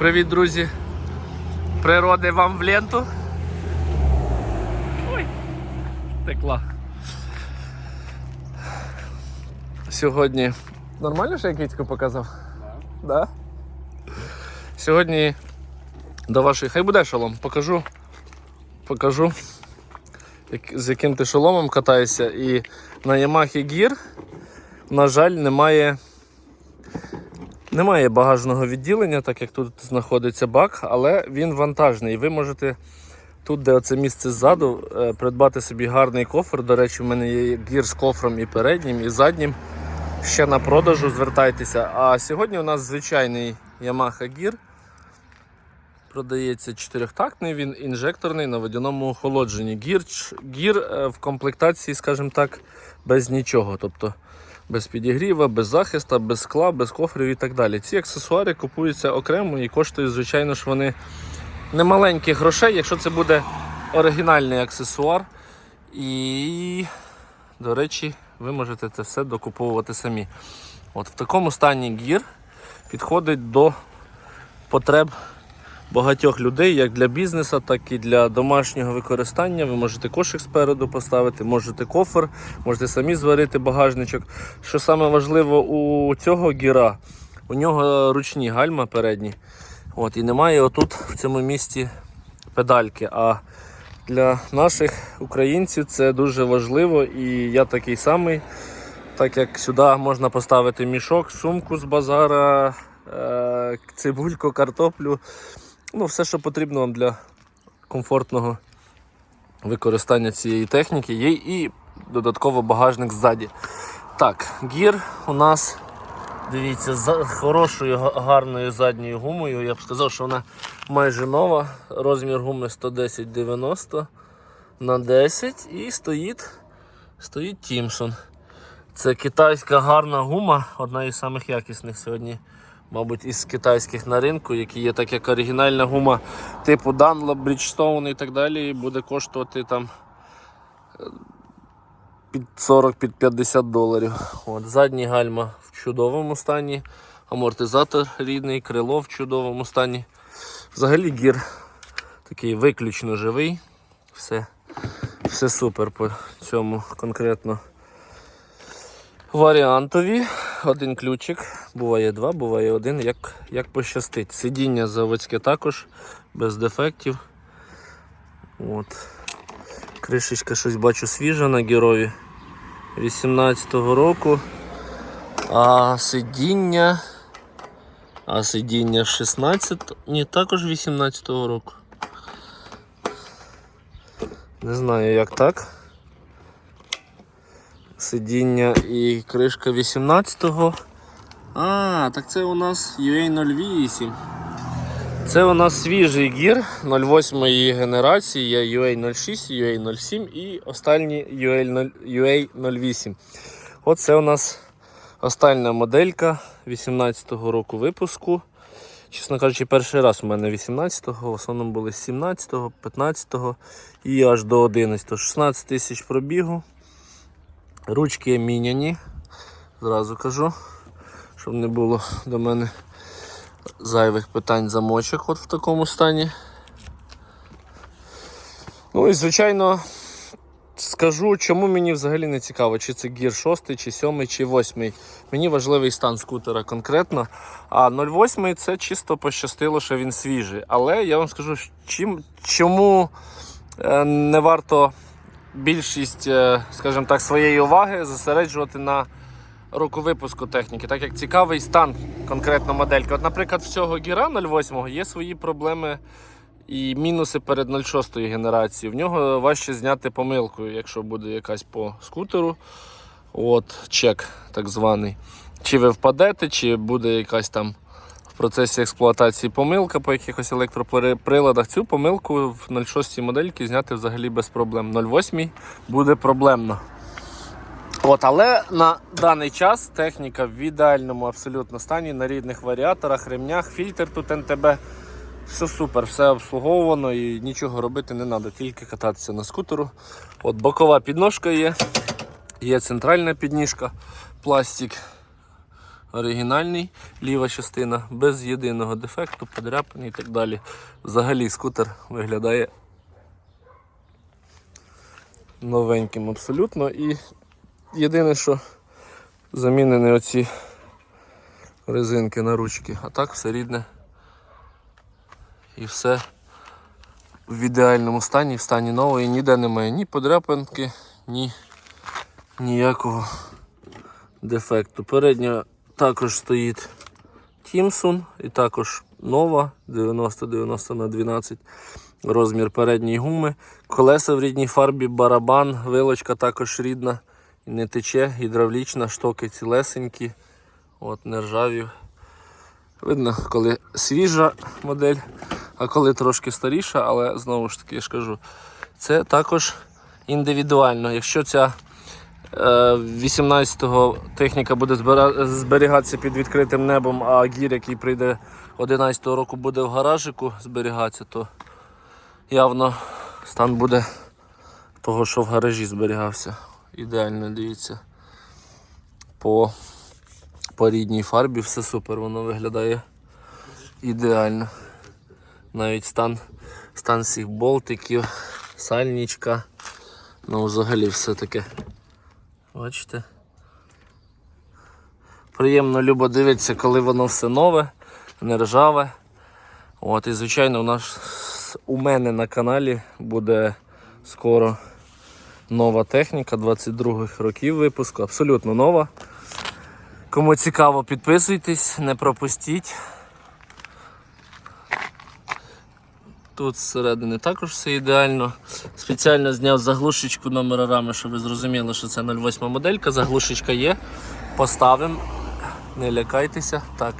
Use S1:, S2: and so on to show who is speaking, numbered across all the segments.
S1: Привіт, друзі! Природи вам в ленту. Ой, текла. Сьогодні. Нормально, що я кицьку показав? Да. Сьогодні до вашої. Хай буде шолом. Покажу. Покажу. як- З яким ти шоломом катаєшся. І на Yamaha Gear, на жаль, немає. Немає багажного відділення, так як тут знаходиться бак, але він вантажний. Ви можете тут, де оце місце ззаду, е, придбати собі гарний кофр. До речі, в мене є гір з кофром і переднім, і заднім. Ще на продажу звертайтеся. А сьогодні у нас звичайний Yamaha Gear. Продається чотирьохтактний, він інжекторний на водяному охолодженні. Гір, гір е, в комплектації, скажімо так, без нічого. Тобто без підігріва, без захиста, без скла, без кофрів і так далі. Ці аксесуари купуються окремо і коштують, звичайно ж, вони немаленьких грошей, якщо це буде оригінальний аксесуар. І, до речі, ви можете це все докуповувати самі. От В такому стані гір підходить до потреб багатьох людей, як для бізнесу, так і для домашнього використання. Ви можете кошик спереду поставити, можете кофр, можете самі зварити багажничок. Що саме важливо у цього гіра, у нього ручні гальма передні. От, і немає отут в цьому місці педальки. А для наших українців це дуже важливо і я такий самий. Так як сюди можна поставити мішок, сумку з базара, е, цибульку, картоплю. Ну, все, що потрібно вам для комфортного використання цієї техніки. Є і додатково багажник ззаді. Так, гір у нас, дивіться, з хорошою гарною задньою гумою. Я б сказав, що вона майже нова. Розмір гуми 110-90 на 10 і стоїть, стоїть Тімсон. Це китайська гарна гума, одна із самих якісних сьогодні, мабуть, із китайських на ринку, які є так як оригінальна гума типу Dunlop, Bridgestone і так далі, і буде коштувати там е, під 40 під 50 доларів. От, задні гальма в чудовому стані, амортизатор рідний, крило в чудовому стані. Взагалі гір такий виключно живий. Все, все супер по цьому конкретно варіантові. Один ключик, буває два, буває один, як, як пощастить. Сидіння заводське також, без дефектів. От. Кришечка щось бачу свіжа на герові 18-го року. А сидіння. А сидіння 16, ні, також 18-го року. Не знаю як так сидіння і кришка 18-го. А, так це у нас UA08. Це у нас свіжий гір 08 генерації, є UA06, UA07 і останній UA08. Оце у нас остання моделька 18-го року випуску. Чесно кажучи, перший раз у мене 18-го, в основному були 17-го, 15-го і аж до 11-го. 16 тисяч пробігу. Ручки міняні, зразу кажу, щоб не було до мене зайвих питань замочок от в такому стані. Ну і звичайно скажу, чому мені взагалі не цікаво, чи це гір 6, чи 7, чи 8. Мені важливий стан скутера конкретно. А 08 це чисто пощастило, що він свіжий. Але я вам скажу, чим, чому е, не варто більшість, е, скажімо так, своєї уваги зосереджувати на року випуску техніки, так як цікавий стан конкретно модельки. От, наприклад, в цього гіра 08 є свої проблеми і мінуси перед 06 генерації. В нього важче зняти помилку, якщо буде якась по скутеру. От, чек так званий. Чи ви впадете, чи буде якась там в процесі експлуатації помилка по якихось електроприладах. Цю помилку в 06 модельки зняти взагалі без проблем. 08 буде проблемно. От, але на даний час техніка в ідеальному абсолютно стані, на рідних варіаторах, ремнях, фільтр тут НТБ. Все супер, все обслуговувано і нічого робити не треба, тільки кататися на скутеру. От Бокова підножка є, є центральна підніжка, пластик оригінальний, ліва частина без єдиного дефекту, подряпин і так далі. Взагалі скутер виглядає новеньким абсолютно. І єдине, що замінені оці резинки на ручки, а так все рідне. І все в ідеальному стані, в стані нової, ніде немає ні подряпинки, ні ніякого дефекту. Передня також стоїть Тімсон і також нова 90-90 на 12 розмір передньої гуми. Колеса в рідній фарбі, барабан, вилочка також рідна не тече, гідравлічна, штоки цілесенькі, от, не. Видно, коли свіжа модель, а коли трошки старіша, але знову ж таки я ж кажу, це також індивідуально. Якщо ця е, 18-го техніка буде зберігатися під відкритим небом, а гір, який прийде 11-го року, буде в гаражику зберігатися, то явно стан буде того, що в гаражі зберігався. Ідеально дивіться. По, по рідній фарбі все супер, воно виглядає ідеально. Навіть стан, стан всіх болтиків, сальничка. Ну, взагалі все таке. Бачите? Приємно любо дивитися, коли воно все нове, не ржаве. От, і звичайно, у нас у мене на каналі буде скоро нова техніка 22-х років випуску, абсолютно нова. Кому цікаво, підписуйтесь, не пропустіть. Тут зсередини також все ідеально. Спеціально зняв заглушечку номера рами, щоб ви зрозуміли, що це 08 моделька. Заглушечка є. Поставимо. Не лякайтеся. Так.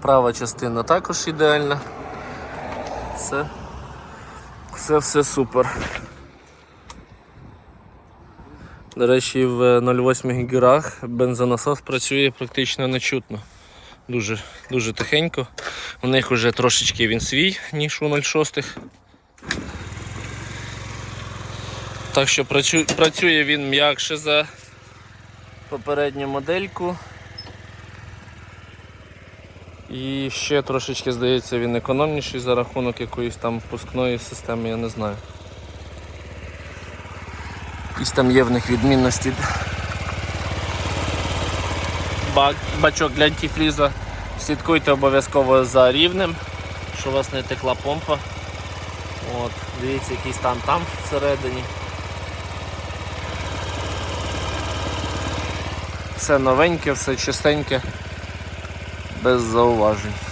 S1: Права частина також ідеальна. Все, все, все супер. До речі, в 08 гірах бензонасос працює практично нечутно. Дуже, дуже тихенько. У них вже трошечки він свій, ніж у 06. Так що працює він м'якше за попередню модельку. І ще трошечки, здається, він економніший за рахунок якоїсь там впускної системи, я не знаю. Якісь там є в них відмінності. Бачок для антифріза. Слідкуйте обов'язково за рівнем, щоб у вас не текла помпа. От, дивіться, який стан там всередині. Все новеньке, все чистеньке, без зауважень.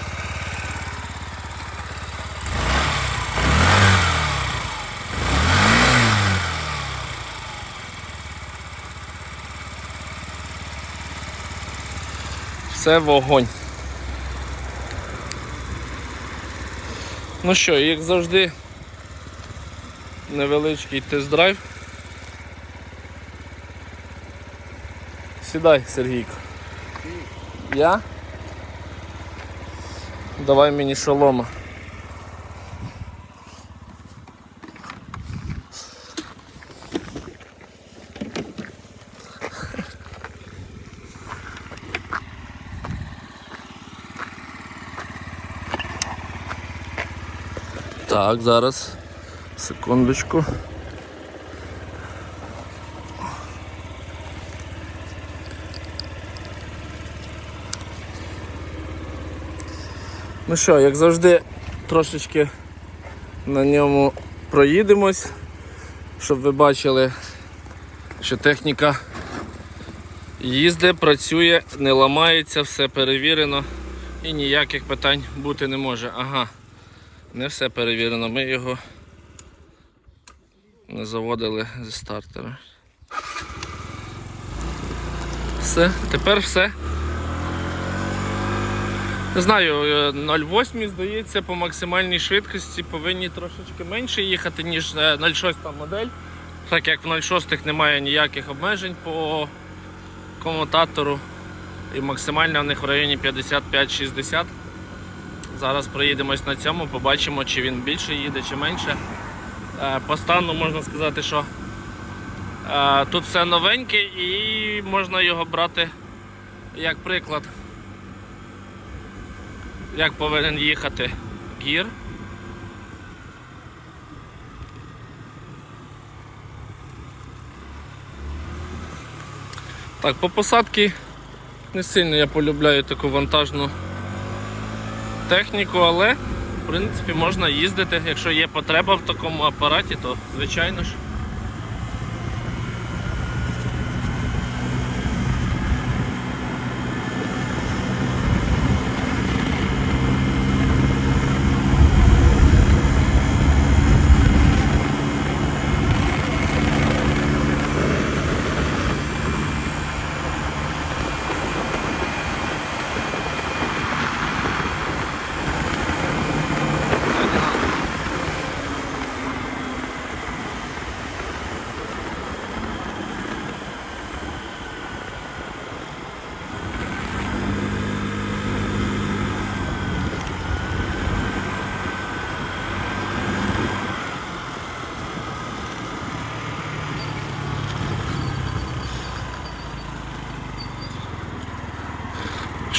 S1: Все вогонь. Ну що, як завжди, невеличкий тест-драйв. Сідай, Сергійко. Я? Давай мені шолома. Так, зараз. Секундочку. Ну що, як завжди, трошечки на ньому проїдемось, щоб ви бачили, що техніка їздить, працює, не ламається, все перевірено і ніяких питань бути не може. Ага. Не все перевірено, ми його не заводили зі стартера. Все, тепер все. Не знаю, е, 0,8 здається по максимальній швидкості повинні трошечки менше їхати, ніж е, 0,6 модель. Так як в 0,6 немає ніяких обмежень по комутатору. І максимальна в них в районі 55-60. Зараз проїдемось на цьому, побачимо, чи він більше їде, чи менше. Е, По стану можна сказати, що е, тут все новеньке і можна його брати як приклад. як повинен їхати гір. Так, по посадці не сильно я полюбляю таку вантажну техніку, але в принципі можна їздити. Якщо є потреба в такому апараті, то звичайно ж.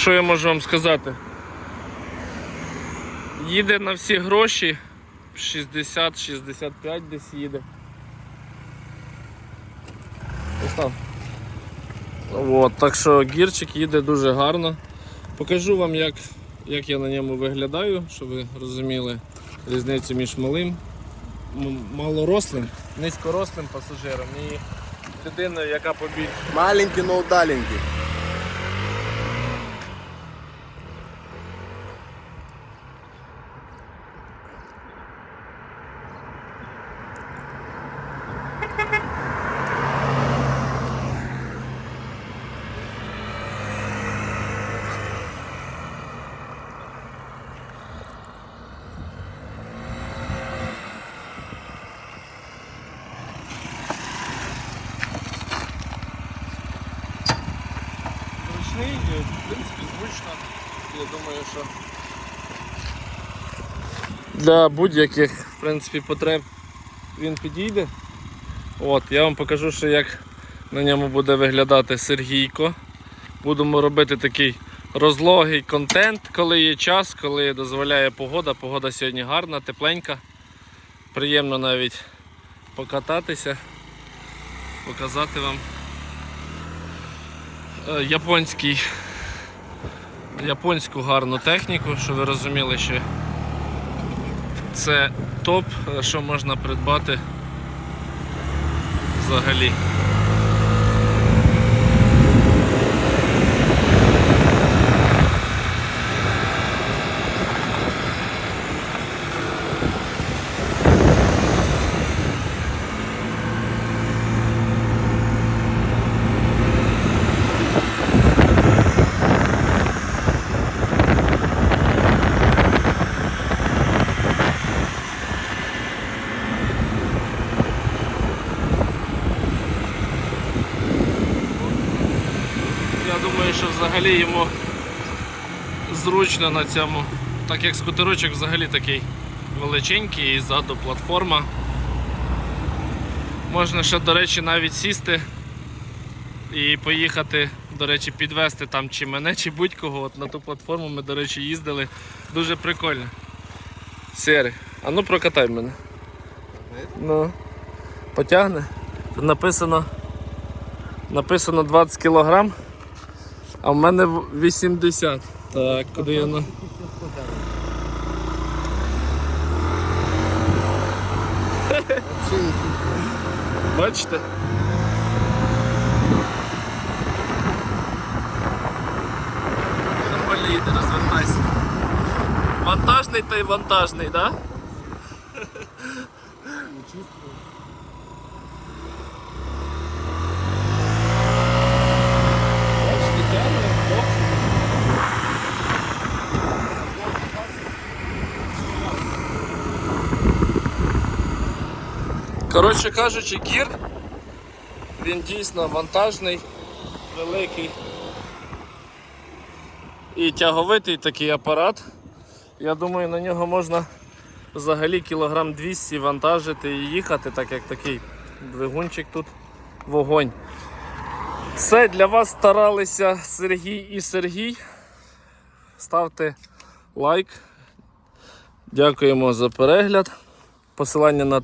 S1: Що я можу вам сказати? Їде на всі гроші 60-65 десь їде. Постав. От, так що гірчик їде дуже гарно. Покажу вам, як, як я на ньому виглядаю, щоб ви розуміли різницю між малим, малорослим, низькорослим пасажиром і людиною, яка побільше.
S2: Маленький, но удаленький.
S1: зручний, і, в принципі, зручно. Я думаю, що для будь-яких потреб він підійде. От, я вам покажу, що як на ньому буде виглядати Сергійко. Будемо робити такий розлогий контент, коли є час, коли дозволяє погода. Погода сьогодні гарна, тепленька. Приємно навіть покататися, показати вам е, японський, японську гарну техніку, що ви розуміли, що це топ, е, що можна придбати взагалі. Я думаю, що взагалі йому зручно на цьому, так як скутерочок взагалі такий величенький і ззаду платформа. Можна ще, до речі, навіть сісти і поїхати, до речі, підвести там чи мене, чи будь-кого. От на ту платформу ми, до речі, їздили. Дуже прикольно. Сірий, а ну прокатай мене. Ну, потягне. Тут написано написано 20 кілограм, а в мене в- 80. Так, куди я на. Бачите? Їде, розвертайся. Вантажний та й вантажний, так? Да? Коротше кажучи, гір, він дійсно вантажний, великий і тяговитий такий апарат. Я думаю, на нього можна взагалі кілограм 200 вантажити і їхати, так як такий двигунчик тут вогонь. Все для вас старалися Сергій і Сергій. Ставте лайк. Дякуємо за перегляд. Посилання на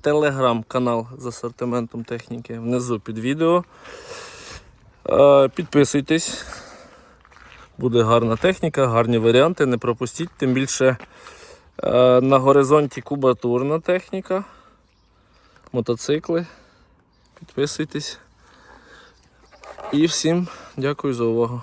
S1: телеграм-канал з асортиментом техніки внизу під відео. Е, Підписуйтесь. Буде гарна техніка, гарні варіанти, не пропустіть. Тим більше е, на горизонті кубатурна техніка, мотоцикли. Підписуйтесь. І всім дякую за увагу.